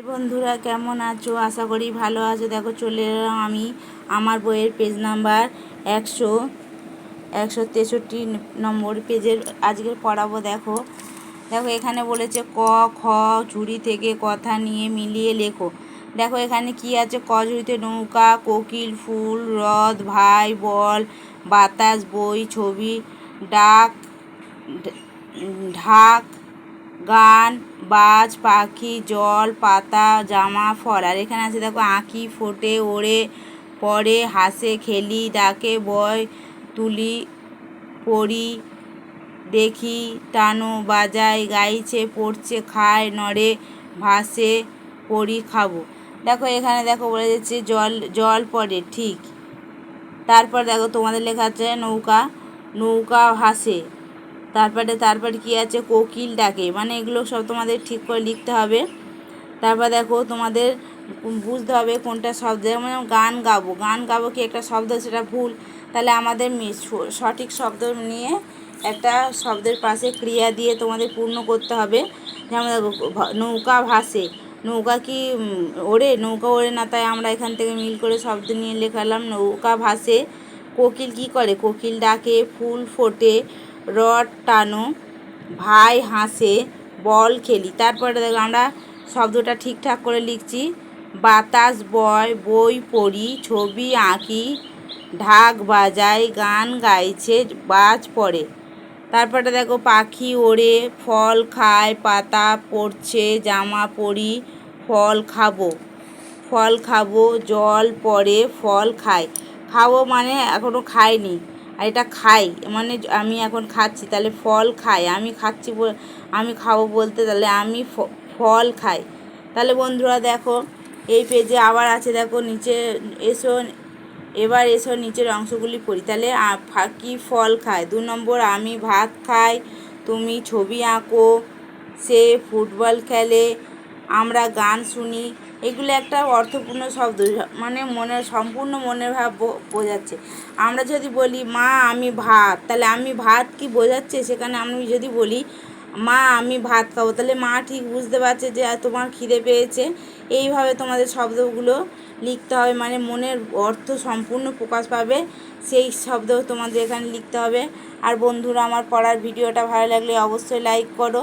High বন্ধুরা, কেমন আছো? আশা করি ভালো আছো। দেখো, চলে এলাম আমি আমার বইয়ের পেজ নাম্বার একশো একশো তেষট্টি নম্বর পেজের আজকের পড়াবো, দেখো। দেখো, এখানে বলেছে ক, খ, ঝুড়ি থেকে কথা নিয়ে মিলিয়ে লেখো। দেখো, এখানে কি আছে? ক, ঝুড়িতে নৌকা, কোকিল, ফুল, হ্রদ, ভাই, বল, বাতাস, বই, ছবি, ডাক ঢাক গান, বাজ, পাখি, জল, পাতা, জামা, ফল। আর এখানে আছে দেখো আঁকি ফোটে, ওড়ে পরে হাসে, খেলি, ডাকে, বয়, তুলি, পড়ি, দেখি, টানো বাজাই গাইছে, পড়ছে, খায়, নড়ে, ভাসে, পড়ি, খাব। দেখো, এখানে দেখো, বলে যাচ্ছে জল জল পড়ে, ঠিক। তারপর দেখো, তোমাদের লেখা আছে, নৌকা নৌকা ভাসে। তারপরে তারপর কী আছে? কোকিল ডাকে। মানে এগুলো সব তোমাদের ঠিক করে লিখতে হবে। তারপর দেখো তোমাদের বুঝতে হবে কোনটা শব্দ। যেমন গান গাবো। গান গাবো কি একটা শব্দ, সেটা ভুল। তাহলে আমাদের সঠিক শব্দ নিয়ে একটা শব্দের পাশে ক্রিয়া দিয়ে তোমাদের পূর্ণ করতে হবে। যেমন নৌকা ভাসে। নৌকা কি ওড়ে? নৌকা ওড়ে না, তাই আমরা এখান থেকে মিল করে শব্দ নিয়ে লেখালাম, নৌকা ভাসে। কোকিল কি করে? কোকিল ডাকে, ফুল ফোটে। রড টানো, ভাই হাসে, বল খেলি। তারপরে দেখো আমরা শব্দটা ঠিকঠাক করে লিখছি। বাতাস বয়, বই পড়ি, ছবি আঁকি, ঢাক বাজাই, গান গাইছে, বাজ পড়ে। তারপরে দেখো পাখি ওড়ে, ফল খায়, পাতা পড়ছে, জামা পরি, ফল খাব। ফল খাব, জল পড়ে, ফল খায়। খাব মানে এখনও খাইনি। আর এটা খাই। মানে আমি এখন খাচ্ছি, তাহলে ফল খাই। আমি খাচ্ছি আমি খাব বলতে তাহলে আমি ফল খাই। তাহলে বন্ধুরা দেখো, এই পেজে আবার আছে, দেখো নিচে এসো, এবার এসো নিচের অংশগুলি পড়ি। তাহলে কী ফল খায়? দু নম্বর, আমি ভাত খাই, তুমি ছবি আঁকো, সে ফুটবল খেলে, আমরা গান শুনি এগুলো একটা অর্থপূর্ণ শব্দ মানে মনের সম্পূর্ণ মনের ভাব বোঝাচ্ছে। আমরা যদি বলি, মা, আমি ভাত, তাহলে আমি ভাত কি বোঝাচ্ছে? সেখানে আমি যদি বলি, মা, আমি ভাত খাব, তাহলে মা ঠিক বুঝতে পারছে যে তোমার খিদে পেয়েছে। এইভাবে তোমাদের শব্দগুলো লিখতে হবে মানে মনের অর্থ সম্পূর্ণ প্রকাশ পাবে। সেই শব্দ তোমাদের এখানে লিখতে হবে। আর বন্ধুরা, আমার পড়ার ভিডিওটা ভালো লাগলে অবশ্যই লাইক করো।